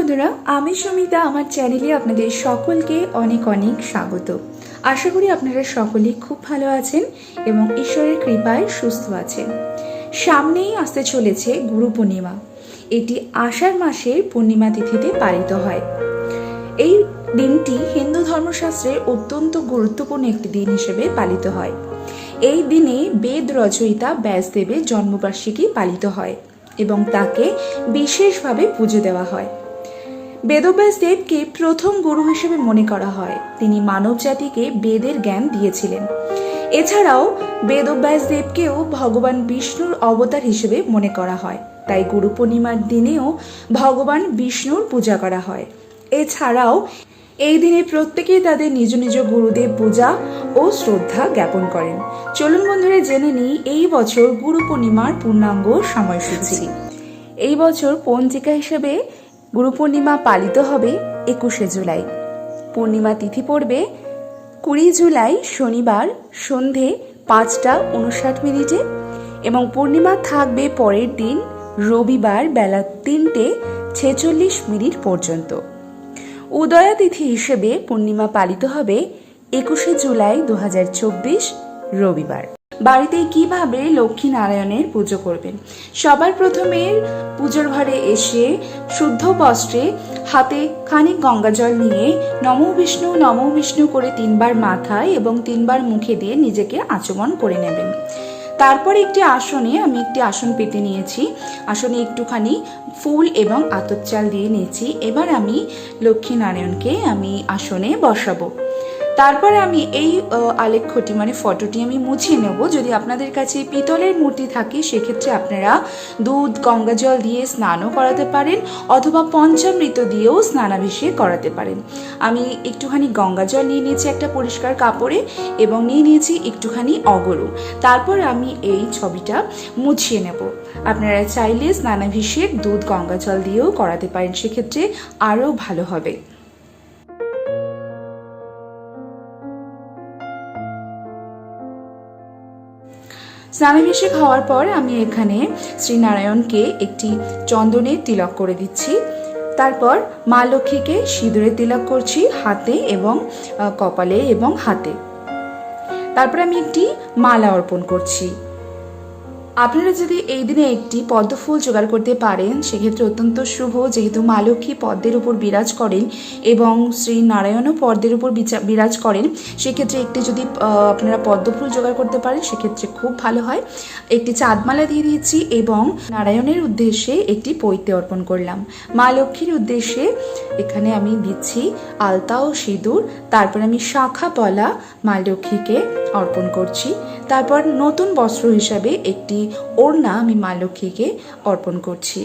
বন্ধুরা, আমি সমিতা, আমার চ্যানেলে আপনাদের সকলকে অনেক অনেক স্বাগত। আশা করি আপনারা সকলেই খুব ভালো আছেন এবং ঈশ্বরের কৃপায় সুস্থ আছেন। সামনেই আসতে চলেছে গুরু পূর্ণিমা। এটি আষাঢ় মাসের পূর্ণিমা তিথিতে পালিত হয়। এই দিনটি হিন্দু ধর্মশাস্ত্রে অত্যন্ত গুরুত্বপূর্ণ একটি দিন হিসেবে পালিত হয়। এই দিনে বেদ রচয়িতা ব্যাসদেবের জন্মবার্ষিকী পালিত হয় এবং তাকে বিশেষভাবে পুজো দেওয়া হয়। বেদব্যাস দেবকে প্রথম গুরু হিসেবে মনে করা হয়। তিনি মানব জাতিকে বেদের জ্ঞান দিয়েছিলেন। এছাড়াও বেদব্যাস দেবকেও ভগবান বিষ্ণুর অবতার হিসেবে মনে করা হয়। তাই গুরু পূর্ণিমার দিনেও ভগবান বিষ্ণুর পূজা করা হয়। এছাড়াও এই দিনে প্রত্যেকেই তাদের নিজ নিজ গুরুদেব পূজা ও শ্রদ্ধা জ্ঞাপন করেন। চলুন বন্ধুরা, জেনে নিই এই বছর গুরু পূর্ণিমার পূর্ণাঙ্গ সময়সূচি। এই বছর পঞ্জিকা হিসেবে গুরু পূর্ণিমা পালিত হবে একুশে জুলাই। পূর্ণিমা তিথি পড়বে কুড়ি জুলাই শনিবার সন্ধে পাঁচটা উনষাট মিনিটে এবং পূর্ণিমা থাকবে পরের দিন রবিবার বেলা তিনটে ছেচল্লিশ মিনিট পর্যন্ত। উদয়া তিথি হিসেবে পূর্ণিমা পালিত হবে একুশে জুলাই দু হাজার চব্বিশ রবিবার। বাড়িতে কীভাবে লক্ষ্মী নারায়ণের পুজো করবেন? সবার প্রথমে পুজোর ঘরে এসে শুদ্ধ বস্ত্রে হাতে খানিক গঙ্গা জল নিয়ে নমো বিষ্ণু নমো বিষ্ণু করে তিনবার মাথায় এবং তিনবার মুখে দিয়ে নিজেকে আচমন করে নেবেন। তারপর একটি আসনে আমি একটি আসন পেতে নিয়েছি। আসনে একটুখানি ফুল এবং আতর চাল দিয়ে নিয়েছি। এবার আমি লক্ষ্মী নারায়ণকে আমি আসনে বসাবো। তারপরে আমি এই আলেখ্যটি মানে ফটোটি আমি মুছিয়ে নেব। যদি আপনাদের কাছে পিতলের মূর্তি থাকে, সেক্ষেত্রে আপনারা দুধ, গঙ্গা জল দিয়ে স্নানও করাতে পারেন, অথবা পঞ্চামৃত দিয়েও স্নানাভিষেক করাতে পারেন। আমি একটুখানি গঙ্গা জল নিয়ে নিয়েছি একটা পরিষ্কার কাপড়ে এবং নিয়ে নিয়েছি একটুখানি অগরু। তারপর আমি এই ছবিটা মুছিয়ে নেব। আপনারা চাইলে স্নানাভিষেক দুধ, গঙ্গা জল দিয়েও করাতে পারেন, সেক্ষেত্রে আরও ভালো হবে। স্নানাভিষেক হওয়ার পর আমি এখানে শ্রীনারায়ণকে একটি চন্দনে তিলক করে দিচ্ছি। তারপর মা লক্ষ্মীকে সিঁদুরে তিলক করছি হাতে এবং কপালে এবং হাতে। তারপর আমি একটি মালা অর্পণ করছি। আপনারা যদি এই দিনে একটি পদ্ম ফুল জোগাড় করতে পারেন, সেক্ষেত্রে অত্যন্ত শুভ, যেহেতু মা লক্ষ্মী পদ্মের উপর বিরাজ করেন এবং শ্রী নারায়ণও পদ্মের উপর বিরাজ করেন, সেক্ষেত্রে একটি যদি আপনারা পদ্ম ফুল জোগাড় করতে পারেন, সেক্ষেত্রে খুব ভালো হয়। একটি চাঁদমালা দিয়ে দিয়েছি এবং নারায়ণের উদ্দেশ্যে একটি পৈতে অর্পণ করলাম। মা লক্ষ্মীর উদ্দেশ্যে এখানে আমি দিচ্ছি আলতা ও সিঁদুর, তারপর আমি শাখা পলা মা লক্ষ্মীকে অর্পণ করছি। তারপর নতুন বস্ত্র হিসাবে একটি ওড়না আমি মা লক্ষ্মীকে অর্পণ করছি।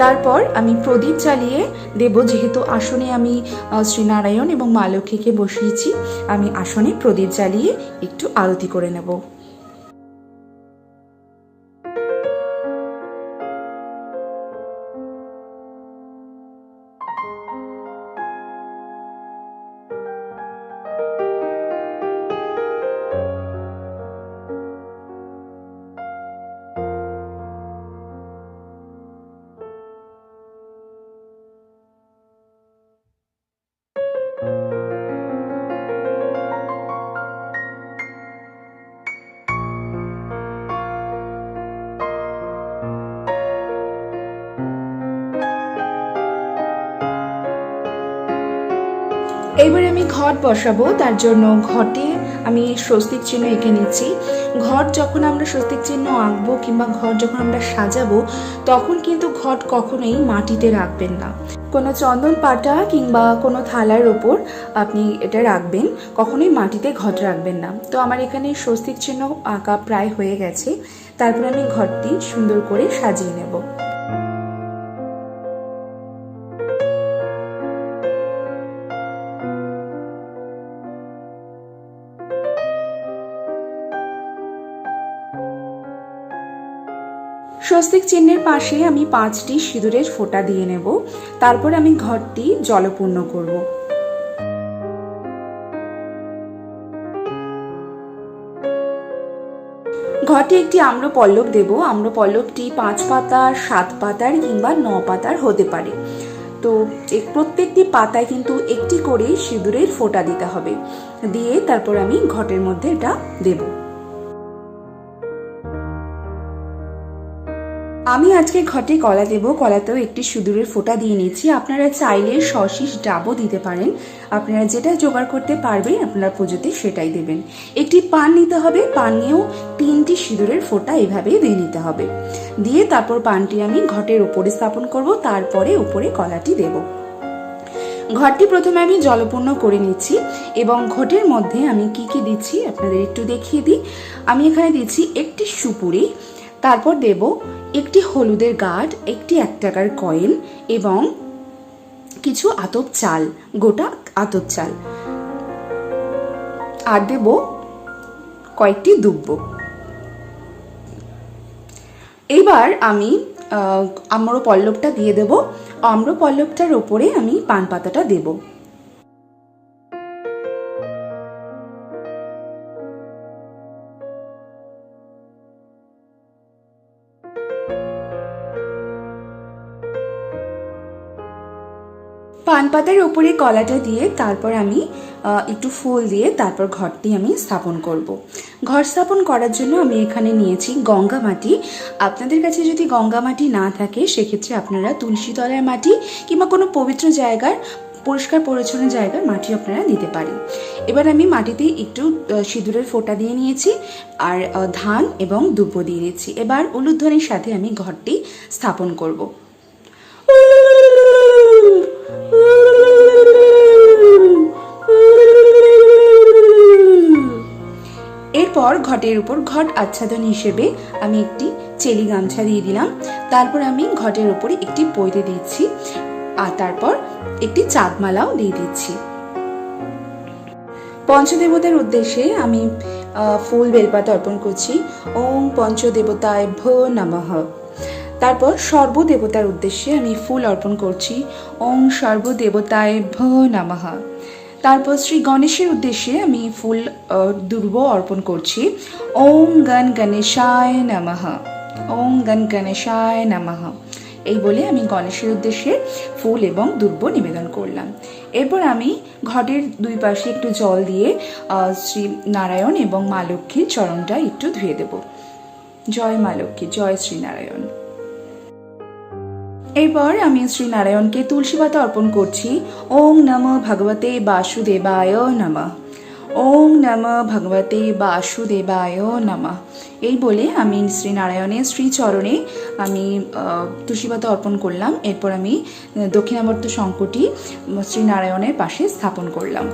তারপর আমি প্রদীপ জ্বালিয়ে দেব, যেহেতু আসনে আমি শ্রীনারায়ণ এবং মা লক্ষ্মীকে বসিয়েছি, আমি আসনে প্রদীপ জ্বালিয়ে একটু আলতি করে নেব। এবার আমি ঘট বসাবো, তার জন্য ঘটে আমি স্বস্তিক চিহ্ন এঁকে নিচ্ছি। ঘট যখন আমরা স্বস্তিক চিহ্ন আঁকবো কিংবা ঘট যখন আমরা সাজাবো, তখন কিন্তু ঘট কখনোই মাটিতে রাখবেন না। কোনো চন্দন পাটা কিংবা কোনো থালার ওপর আপনি এটা রাখবেন, কখনোই মাটিতে ঘট রাখবেন না। তো আমার এখানে স্বস্তিক চিহ্ন আঁকা প্রায় হয়ে গেছে। তারপর আমি ঘরটি সুন্দর করে সাজিয়ে নেব। স্বস্তিক চিহ্নের পাশে আমি পাঁচটি সিঁদুরের ফোঁটা দিয়ে নেব। তারপর আমি ঘরটি জলপূর্ণ করব। ঘরটি একটি আম্র পল্লব দেব। আম্র পল্লবটি পাঁচ পাতার, সাত পাতার কিংবা ন পাতার হতে পারে। তো প্রত্যেকটি পাতায় কিন্তু একটি করে সিঁদুরের ফোঁটা দিতে হবে। দিয়ে তারপর আমি ঘটের মধ্যে এটা দেবো। আমি আজকে ঘটে কলা দেব। কলাতেও একটি সিঁদুরের ফোঁটা দিয়ে নিচ্ছি। আপনারা চাইলে সশিস ডাবও দিতে পারেন। আপনারা যেটা জোগাড় করতে পারবেন, আপনারা পুজোতে সেটাই দেবেন। একটি পান নিতে হবে। পান নিয়েও তিনটি সিঁদুরের ফোঁটা এভাবেই দিয়ে নিতে হবে। দিয়ে তারপর পানটি আমি ঘটের উপরে স্থাপন করব। তারপরে উপরে কলাটি দেব। ঘরটি প্রথমে আমি জলপূর্ণ করে নিচ্ছি এবং ঘটের মধ্যে আমি কি কি দিচ্ছি আপনাদের একটু দেখিয়ে দিই। আমি এখানে দিচ্ছি একটি সুপুরি তারপর দেব একটি হলুদের গাঢ়, একটি এক টাকার কয়েন এবং কিছু আতপ চাল, গোটা আতপ চাল। আর দেব কয়েকটি দুব্ব। এইবার আমি আম্র পল্লবটা দিয়ে দেব। আম্র পল্লবটার ওপরে আমি পান পাতাটা দেবো। পান পাতার উপরে কলাটা দিয়ে তারপর আমি একটু ফুল দিয়ে তারপর ঘরটি আমি স্থাপন করব। ঘর স্থাপন করার জন্য আমি এখানে নিয়েছি গঙ্গা মাটি। আপনাদের কাছে যদি গঙ্গা মাটি না থাকে, সেক্ষেত্রে আপনারা তুলসী তলার মাটি কিংবা কোনো পবিত্র জায়গার, পরিষ্কার পরিচ্ছন্ন জায়গার মাটি আপনারা দিতে পারেন। এবার আমি মাটিতে একটু সিঁদুরের ফোঁটা দিয়ে নিয়েছি আর ধান এবং দুব্ব দিয়ে দিয়েছি এবার উলুধ্বনির সাথে আমি ঘরটি স্থাপন করব। এরপর ঘটের উপর ঘট আচ্ছাদন হিসেবে আমি একটি চেলি গামছা দিয়ে দিলাম। তারপর আমি ঘটের উপরে একটি পৈতে দিচ্ছি আর তারপর একটি চাঁদমালাও দিয়ে দিচ্ছি। পঞ্চদেবতার উদ্দেশ্যে আমি ফুল বেলপাতা অর্পণ করছি। ওম পঞ্চদেবতায় ভো নমঃ। তারপর সর্বদেবতার উদ্দেশ্যে আমি ফুল অর্পণ করছি। ওম সর্বদেবতায় ভ নমঃ। তারপর শ্রী গণেশের উদ্দেশ্যে আমি ফুল দুর্ব অর্পণ করছি। ওম গণ গণেশায় নমঃ। ওম গণ গণেশায় নমঃ। এই বলে আমি গণেশের উদ্দেশ্যে ফুল এবং দুর্ব নিবেদন করলাম। এরপর আমি ঘটের দুই পাশে একটু জল দিয়ে শ্রী নারায়ণ এবং মা লক্ষ্মীর চরণটা একটু ধুয়ে দেব। জয় মা লক্ষ্মী, জয় শ্রীনারায়ণ এরপর আমি শ্রী নারায়ণকে তুলসী পাতা অর্পণ করছি। ওং নম ভগবতে বাসুদেবায় নমঃ। ওং নম ভগবতে বাসুদেবায় নমঃ। এই বলে আমি শ্রী নারায়ণের শ্রীচরণে আমি আহ, তুলসী পাতা অর্পণ করলাম। এরপর আমি দক্ষিণাবর্ত শঙ্কটি শ্রী নারায়ণের পাশে স্থাপন করলাম।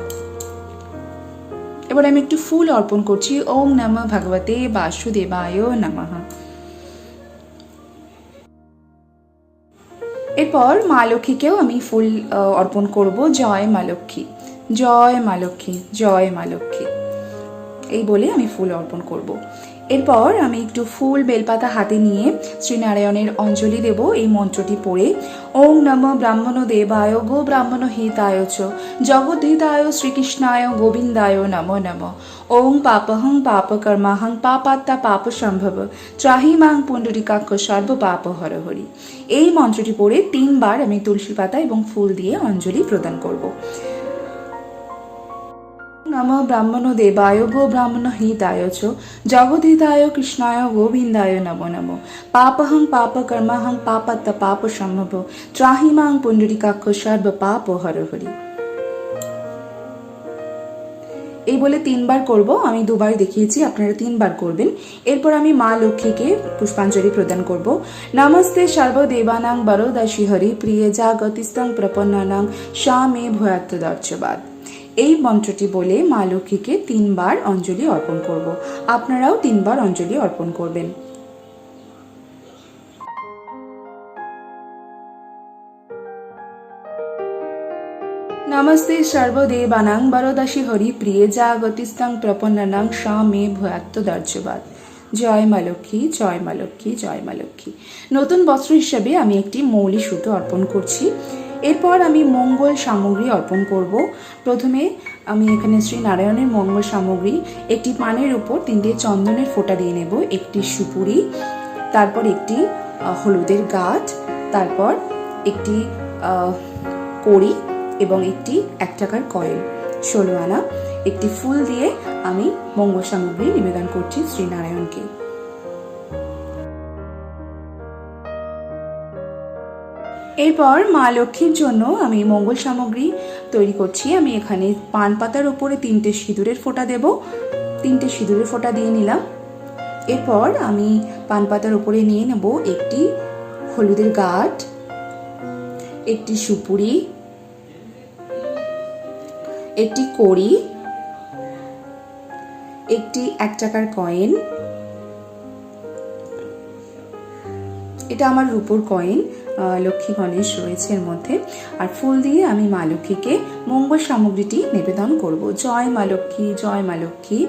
এবার আমি একটু ফুল অর্পণ করছি। ওং নম ভগবতে বাসুদেবায় নমঃ। এরপর মা লক্ষ্মীকেও আমি ফুল অর্পণ করব। জয় মা লক্ষ্মী, জয় মা লক্ষ্মী, জয় মা লক্ষ্মী। এই বলে আমি ফুল অর্পণ করব। এরপর আমি একটু ফুল বেলপাতা হাতে নিয়ে শ্রীনারায়ণের অঞ্জলি দেব এই মন্ত্রটি পড়ে। ওং নম ব্রাহ্মণ দেবায়, গো ব্রাহ্মণ হিতায় চ, জগদ্ধিতায়, শ্রীকৃষ্ণায়, গোবিন্দায় নমো নম। ওং পাপহং পাপ কর্মাহং পাপাত্তা পাপ সম্ভব ত্রাহি মাং পুণ্ডরিকাক্ষ সর্ব পাপ হর হরি। এই মন্ত্রটি পড়ে তিনবার আমি তুলসী পাতা এবং ফুল দিয়ে অঞ্জলি প্রদান করব। নম ব্রাহ্মণ দেবায় গো ব্রাহ্মণ হিতায় চ জগদ্ধিতায় কৃষ্ণায় গোবিন্দায় নমো নমো পাপহং পাপ কর্মাহং পাপাত্ত পাপ সম্ভব ত্রাহি মাং পুণ্ডরিকাক্ষ সর্ব পাপ হর হরি এই বলে তিনবার করব। আমি দুবার দেখিয়েছি, আপনারা তিনবার করবেন। এরপর আমি মা লক্ষ্মীকে পুষ্পাঞ্জলি প্রদান করব। নমস্তে সর্বদেবানাং বরদাসী হরি প্রিয়ে জাগতিস্তং প্রপন্নানাং স্বামে ভয়াত্ম দর্শবাদ। এই মন্ত্রটি বলে মা লক্ষ্মীকে তিনবার অঞ্জলি অর্পণ করব। আপনারাও তিনবার অঞ্জলি অর্পণ করবেন। নমস্তে সর্বদেবানাং বরদাসী হরি প্রিয়ে জাগতিস্তং প্রপন্নানাং স্বামে ভয়াত্ম দর্শবাদ জয় মা লক্ষ্মী, জয় মা লক্ষ্মী, জয় মা লক্ষ্মী। নতুন বস্ত্র হিসেবে আমি একটি মৌলি সুতো অর্পণ করছি। এরপর আমি মঙ্গল সামগ্রী অর্পণ করব। প্রথমে আমি এখানে শ্রী নারায়ণের মঙ্গল সামগ্রী, একটি পানের উপর তিনটে চন্দনের ফোঁটা দিয়ে নেব, একটি সুপুরি, তারপর একটি হলুদের গাছ তারপর একটি কড়ি এবং একটি এক টাকার কয়েল, ষোলো আনা। একটি ফুল দিয়ে আমি মঙ্গল সামগ্রী নিবেদন করছি শ্রীনারায়ণকে এরপর মা লক্ষ্মীর জন্য আমি মঙ্গল সামগ্রী তৈরি করছি। আমি এখানে পান পাতার উপরে তিনটে সিঁদুরের ফোঁটা দেব। তিনটে সিঁদুরের ফোঁটা দিয়ে নিলাম। এরপর আমি পান পাতার উপরে নিয়ে নেব একটি হলুদের গাঠ একটি সুপুরি, একটি কড়ি, একটি এক টাকার কয়েন। এটা আমার রূপোর কয়েন। লক্ষ্মী গণেশ রয়েছে এর মধ্যে। আর ফুল দিয়ে আমি মা লক্ষ্মীকে মঙ্গল সামগ্রীটি নিবেদন করব। জয় মা লক্ষ্মী, জয় মা লক্ষ্মী।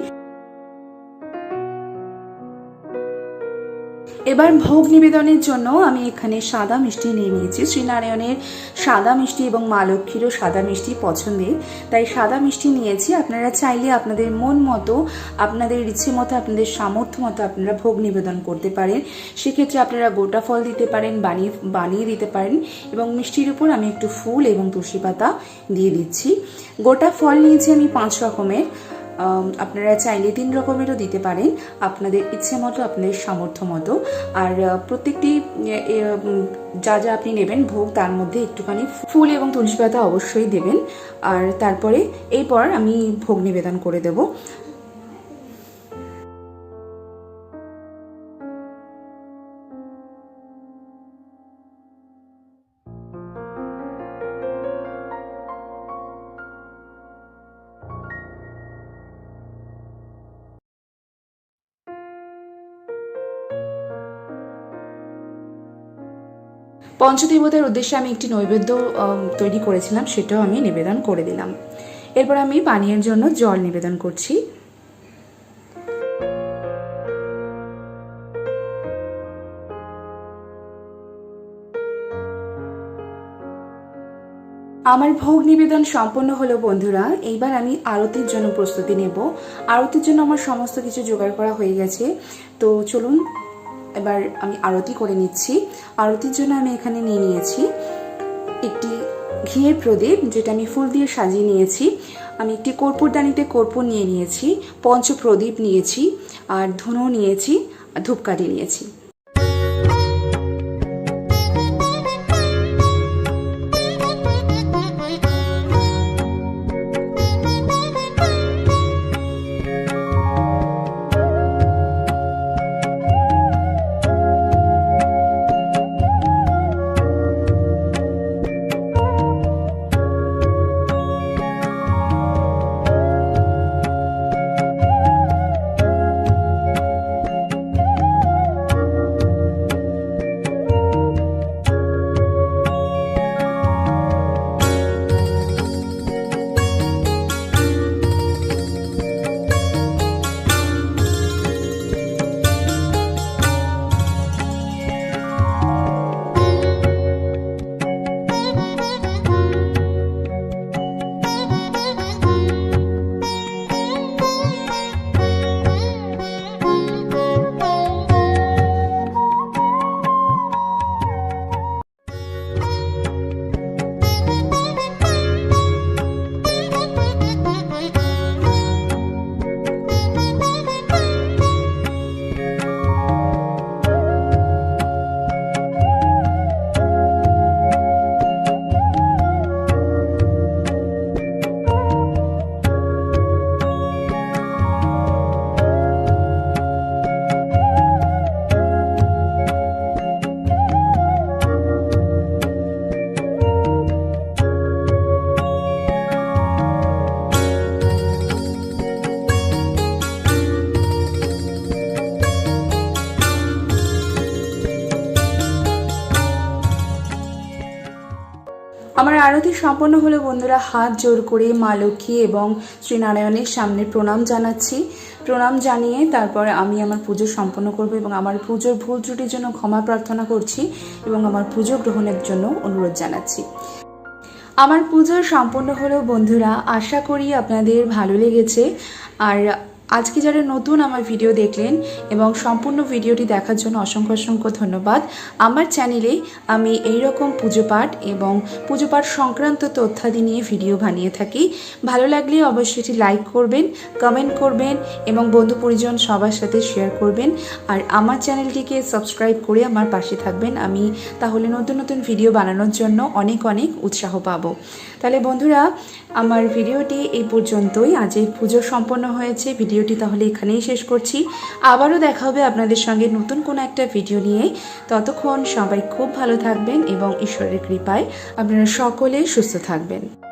এবার ভোগ নিবেদনের জন্য আমি এখানে সাদা মিষ্টি নিয়ে নিয়েছি। শ্রীনারায়ণের সাদা মিষ্টি এবং মা লক্ষ্মীরও সাদা মিষ্টি পছন্দের। তাই সাদা মিষ্টি নিয়েছি। আপনারা চাইলে আপনাদের মন মতো, আপনাদের ইচ্ছে মতো, আপনাদের সামর্থ্য মতো আপনারা ভোগ নিবেদন করতে পারেন। সেক্ষেত্রে আপনারা গোটা ফল দিতে পারেন, বানিয়ে বানিয়ে দিতে পারেন এবং মিষ্টির উপর আমি একটু ফুল এবং তুলসী পাতা দিয়ে দিচ্ছি। গোটা ফল নিয়েছি আমি পাঁচ রকমের। আপনারা চাইলে তিন রকমেরও দিতে পারেন। আপনাদের ইচ্ছে মতো, আপনাদের সামর্থ্য মতো। আর প্রত্যেকটি যা যা আপনি নেবেন ভোগ, তার মধ্যে একটুখানি ফুল এবং তুলসী পাতা অবশ্যই দেবেন। আর তারপরে, এরপর আমি ভোগ নিবেদন করে দেব। পঞ্চদেবতার উদ্দেশ্যে আমি একটি নৈবেদ্য তৈরি করেছিলাম, সেটাও আমি নিবেদন করে দিলাম। এরপর আমি পানীয়ের জন্য জল নিবেদন করছি। আমার ভোগ নিবেদন সম্পন্ন হলো, বন্ধুরা, এইবার আমি আরতির জন্য প্রস্তুতি নেব। আরতির জন্য আমার সমস্ত কিছু জোগাড় করা হয়ে গেছে। তো চলুন এবার আমি আরতি করে নিচ্ছি। আরতির জন্য আমি এখানে নিয়ে নিয়েছি একটি ঘিয়ের প্রদীপ, যেটা আমি ফুল দিয়ে সাজিয়ে নিয়েছি। আমি একটি কর্পূরদানিতে কর্পূর নিয়ে নিয়েছি পঞ্চ প্রদীপ নিয়েছি, আর ধুনো নিয়েছি, আর ধূপকাঠি নিয়েছি। আরতি সম্পন্ন হলো বন্ধুরা হাত জোর করে মা লক্ষ্মী এবং শ্রীনারায়ণের সামনে প্রণাম জানাচ্ছি। প্রণাম জানিয়ে তারপর আমি আমার পুজো সম্পন্ন করব এবং আমার পুজোর ভুল ত্রুটির জন্য ক্ষমা প্রার্থনা করছি এবং আমার পুজো গ্রহণের জন্য অনুরোধ জানাচ্ছি। আমার পুজো সম্পন্ন হলো বন্ধুরা, আশা করি আপনাদের ভালো লেগেছে। আর আজকে যারা নতুন আমার ভিডিও দেখলেন এবং সম্পূর্ণ ভিডিওটি দেখার জন্য অসংখ্য অসংখ্য ধন্যবাদ। আমার চ্যানেলে আমি এই রকম পুজো পাঠ এবং পুজো পাঠ সংক্রান্ত তথ্যাদি নিয়ে ভিডিও বানিয়ে থাকি। ভালো লাগলে অবশ্যই এটি লাইক করবেন কমেন্ট করবেন এবং বন্ধু পরিজন সবার সাথে শেয়ার করবেন। আর আমার চ্যানেলটিকে সাবস্ক্রাইব করে আমার পাশে থাকবেন। আমি তাহলে নতুন নতুন ভিডিও বানানোর জন্য অনেক অনেক উৎসাহ পাবো। তাহলে বন্ধুরা, আমার ভিডিওটি এই পর্যন্তই। আজ এই পুজো সম্পন্ন হয়েছে। ভিডিওটি তাহলে এখানেই শেষ করছি। আবারও দেখা হবে আপনাদের সঙ্গে নতুন কোনো একটা ভিডিও নিয়ে। ততক্ষণ সবাই খুব ভালো থাকবেন এবং ঈশ্বরের কৃপায় আপনারা সকলে সুস্থ থাকবেন।